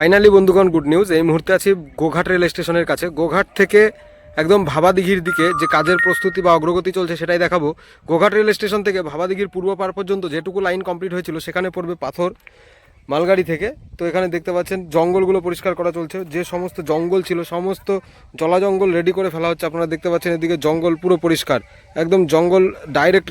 Finally বন্ধুগণ good news এই মুহূর্তে আছি গোঘাট রেল স্টেশনের কাছে। গোঘাট থেকে একদম ভাবাদিঘির দিকে যে কাজের প্রস্তুতি বা অগ্রগতি চলছে সেটাই দেখাবো। গোঘাট রেল স্টেশন থেকে ভাবাদিঘির পূর্ব পার পর্যন্ত যেটুকু লাইন কমপ্লিট হয়েছিল, সেখানে পড়বে পাথর। মালগাড়ি থেকে। তো এখানে দেখতে পাচ্ছেন, জঙ্গলগুলো পরিষ্কার করা চলছে। যে সমস্ত জঙ্গল ছিল, সমস্ত জলা জঙ্গল রেডি করে ফেলা হচ্ছে, আপনারা দেখতে পাচ্ছেন এদিকে জঙ্গল পুরো পরিষ্কার। একদম জঙ্গল ডাইরেক্ট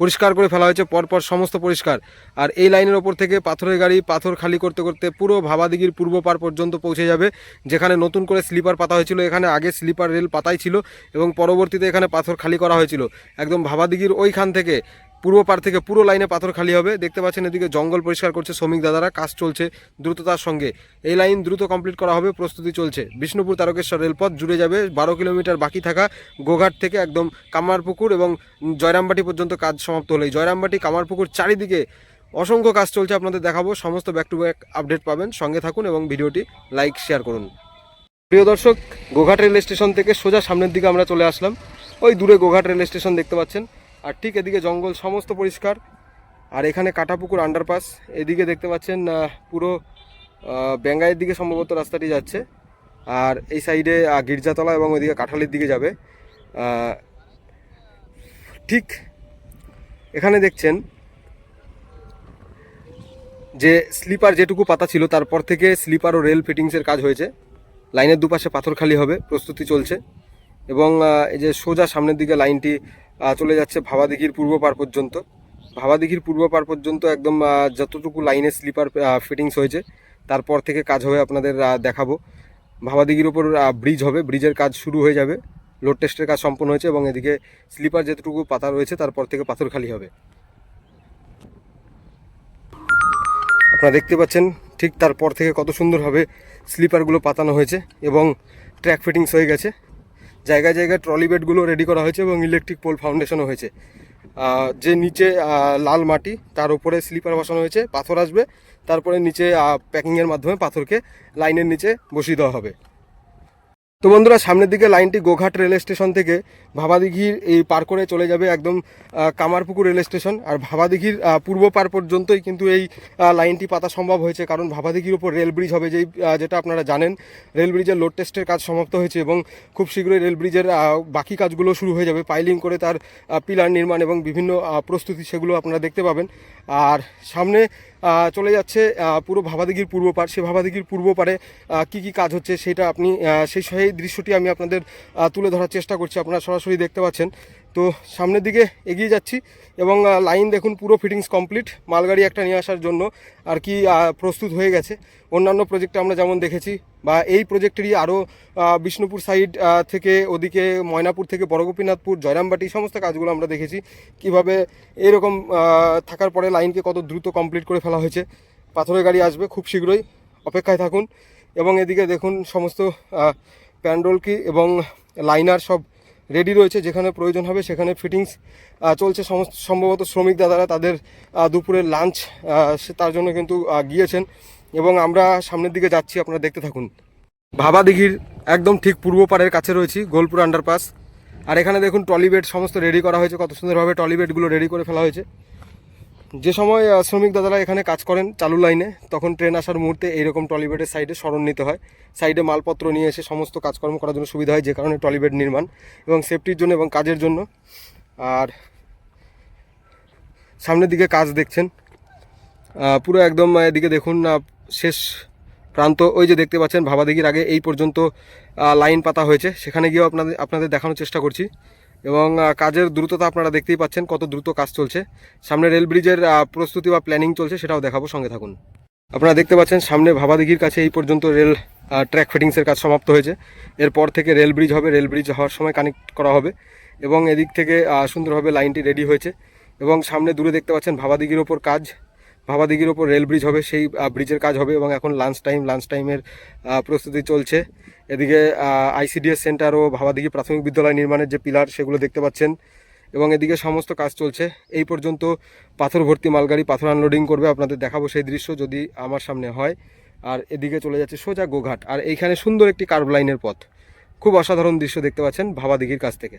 পরিষ্কার করে ফেলা হয়েছে, পরপর সমস্ত পরিষ্কার। আর এই লাইনের ওপর থেকে পাথরের গাড়ি, পাথর খালি করতে করতে পুরো ভাবাদিঘির পূর্ব পার পর্যন্ত পৌঁছে যাবে, যেখানে নতুন করে স্লিপার পাতা হয়েছিল। এখানে আগে স্লিপার রেল পাতাই ছিল এবং পরবর্তীতে এখানে পাথর খালি করা হয়েছিল। একদম ভাবাদিগির ওইখান থেকে পূর্ব পার থেকে পুরো লাইনে পাথর খালি হবে। দেখতে পাচ্ছেন এদিকে জঙ্গল পরিষ্কার করছে শ্রমিক দাদারা, কাজ চলছে দ্রুততার সঙ্গে। এই লাইন দ্রুত কমপ্লিট করা হবে, প্রস্তুতি চলছে। বিষ্ণুপুর তারকেশ্বর রেলপথ জুড়ে যাবে, বারো কিলোমিটার বাকি থাকা গোঘাট থেকে একদম কামারপুকুর এবং জয়রামবাটি পর্যন্ত কাজ সমাপ্ত হলেই জয়রামবাটি, কামারপুকুর চারিদিকে অসংখ্য কাজ চলছে আপনাদের দেখাবো। সমস্ত ব্যাক টু ব্যাক আপডেট পাবেন। সঙ্গে থাকুন এবং ভিডিওটি লাইক শেয়ার করুন। প্রিয় দর্শক, গোঘাট রেল স্টেশন থেকে সোজা সামনের দিকে আমরা চলে আসলাম। ওই দূরে গোঘাট রেল স্টেশন দেখতে পাচ্ছেন। আর ঠিক এদিকে জঙ্গল সমস্ত পরিষ্কার। আর এখানে কাটাপুকুর আন্ডারপাস এদিকে দেখতে পাচ্ছেন পুরো বেঙ্গাইয়ের দিকে সম্ভবত রাস্তাটি যাচ্ছে। আর এই সাইডে গির্জাতলা এবং ওইদিকে কাঁঠালির দিকে যাবে। ঠিক এখানে দেখছেন যে স্লিপার যেটুকু পাতা ছিল, তারপর থেকে স্লিপার ও রেল ফিটিংসের কাজ হয়েছে। লাইনের দুপাশে পাথর খালি হবে, প্রস্তুতি চলছে। এবং এই যে সোজা সামনের দিকে লাইনটি চলে যাচ্ছে ভাবাদিঘির পূর্ব পার পর্যন্ত। ভাবাদিঘির পূর্ব পার পর্যন্ত একদম যতটুকু লাইনে স্লিপার ফিটিংস হয়েছে, তারপর থেকে কাজ হবে আপনাদের দেখাবো। ভাবাদিঘির উপর ব্রিজ হবে ব্রিজের কাজ শুরু হয়ে যাবে। লোড টেস্টের কাজ সম্পন্ন হয়েছে এবং এদিকে স্লিপার যেটুকু পাতা রয়েছে, তারপর থেকে পাথর খালি হবে। আপনারা দেখতে পাচ্ছেন, ঠিক তারপর থেকে কত সুন্দরভাবে স্লিপারগুলো পাতানো হয়েছে এবং ট্র্যাক ফিটিংস হয়ে গেছে। জায়গায় জায়গায় ট্রলি বেডগুলো রেডি করা হয়েছে এবং ইলেকট্রিক পোল ফাউন্ডেশনও হয়েছে। যে নিচে লাল মাটি, তার উপরে স্লিপার বসানো হয়েছে, পাথর আসবে, তারপরে নিচে প্যাকিংয়ের মাধ্যমে পাথরকে লাইনের নিচে বসিয়ে দেওয়া হবে। তো বন্ধুরা, সামনের দিকে লাইনটি গোঘাট রেল স্টেশন থেকে ভাবাদিঘির এই পার করে চলে যাবে একদম কামারপুকুর রেল স্টেশন। আর ভাবাদিঘির পূর্ব পার পর্যন্তই কিন্তু এই লাইনটি পাতা সম্ভব হয়েছে, কারণ ভাবাদিঘির উপর রেল ব্রিজ হবে যেই যেটা আপনারা জানেন। রেল ব্রিজের লোড টেস্টের কাজ সমাপ্ত হয়েছে এবং খুব শীঘ্রই রেল ব্রিজের বাকি কাজগুলো শুরু হয়ে যাবে। পাইলিং করে তার পিলার নির্মাণ এবং বিভিন্ন প্রস্তুতি সেগুলো আপনারা দেখতে পাবেন। আর সামনে চলে যাচ্ছে পুরো ভাবাদিঘির পূর্ব পার সে ভাবাদিঘির পূর্ব পারে কী কি কাজ হচ্ছে সেটা আপনি সেই সেই দৃশ্যটি আমি আপনাদের তুলে ধরার চেষ্টা করছি। আপনারা সরাসরি দেখতে পাচ্ছেন। তো সামনের দিকে এগিয়ে যাচ্ছি এবং লাইন দেখুন পুরো ফিটিংস কমপ্লিট মালগাড়ি একটা নিয়ে আসার জন্য আর কি প্রস্তুত হয়ে গেছে। অন্যান্য প্রজেক্টে আমরা যেমন দেখেছি বা এই প্রজেক্টেরই আরও বিষ্ণুপুর সাইড থেকে ওদিকে ময়নাপুর থেকে বড়গোপীনাথপুর, জয়রামবাটি সমস্ত কাজগুলো আমরা দেখেছি। কীভাবে এরকম থাকার পরে লাইনকে কত দ্রুত কমপ্লিট করে ফেলা হয়েছে। পাথরের গাড়ি আসবে খুব শীঘ্রই। অপেক্ষায় থাকুন। এবং এদিকে দেখুন সমস্ত প্যান্ডোল কি এবং লাইনার সব রেডি রয়েছে, যেখানে প্রয়োজন হবে সেখানে ফিটিংস চলছে সম্ভবত শ্রমিক দাদারা তাদের দুপুরের লাঞ্চ তার জন্য কিন্তু গিয়েছেন। এবং আমরা সামনের দিকে যাচ্ছি, আপনারা দেখতে থাকুন। ভাবাদিঘির একদম ঠিক পূর্ব পাড়ের কাছে রয়েছি, গোলপুর আন্ডারপাস আর এখানে দেখুন টলিবেট সমস্ত রেডি করা হয়েছে। কত সুন্দরভাবে টলিবেটগুলো রেডি করে ফেলা হয়েছে। যে সময় শ্রমিক দাদারা এখানে কাজ করেন চালু লাইনে, তখন ট্রেন আসার মুহূর্তে এইরকম ট্রলিবেডের সাইডে স্মরণ নিতে হয়। সাইডে মালপত্র নিয়ে এসে সমস্ত কাজকর্ম করার জন্য সুবিধা হয় যে কারণে ট্রলিবেড নির্মাণ এবং সেফটির জন্য এবং কাজের জন্য। আর সামনের দিকে কাজ দেখছেন। পুরো একদম এদিকে দেখুন শেষ প্রান্ত। ওই যে দেখতে পাচ্ছেন, ভাবাদিঘির আগে এই পর্যন্ত লাইন পাতা হয়েছে। সেখানে গিয়েও আপনাদের আপনাদের দেখানোর চেষ্টা করছি। এবং কাজের দ্রুততা আপনারা দেখতেই পাচ্ছেন কত দ্রুত কাজ চলছে। সামনে রেল ব্রিজের প্রস্তুতি বা প্ল্যানিং চলছে সেটাও দেখাবো, সঙ্গে থাকুন। আপনারা দেখতে পাচ্ছেন সামনে ভাবাদিঘির কাছে এই পর্যন্ত রেল ট্র্যাক ফিটিংসের কাজ সমাপ্ত হয়েছে। এরপর থেকে রেল ব্রিজ হবে, রেল ব্রিজ হওয়ার সময় কানেক্ট করা হবে এবং এদিক থেকে সুন্দরভাবে লাইনটি রেডি হয়েছে। এবং সামনে দূরে দেখতে পাচ্ছেন ভাবাদিঘির ওপর কাজ। ভাবাদিঘির ওপর রেল ব্রিজ হবে, সেই ব্রিজের কাজ হবে এবং এখন লাঞ্চ টাইম লাঞ্চ টাইমের প্রস্তুতি চলছে। এদিকে আইসিডিএস সেন্টার ও ভাবাদিঘি প্রাথমিক বিদ্যালয় নির্মাণের যে পিলার সেগুলো দেখতে পাচ্ছেন। এবং এদিকে সমস্ত কাজ চলছে। এই পর্যন্ত পাথর ভর্তি মালগাড়ি, পাথর আনলোডিং করবে, আপনাদের দেখাবো সেই দৃশ্য যদি আমার সামনে হয়। আর এদিকে চলে যাচ্ছে সোজা গোঘাট। আর এইখানে সুন্দর একটি কার্ভ লাইনের পথ। খুব অসাধারণ দৃশ্য দেখতে পাচ্ছেন ভাবাদিঘির কাছ থেকে।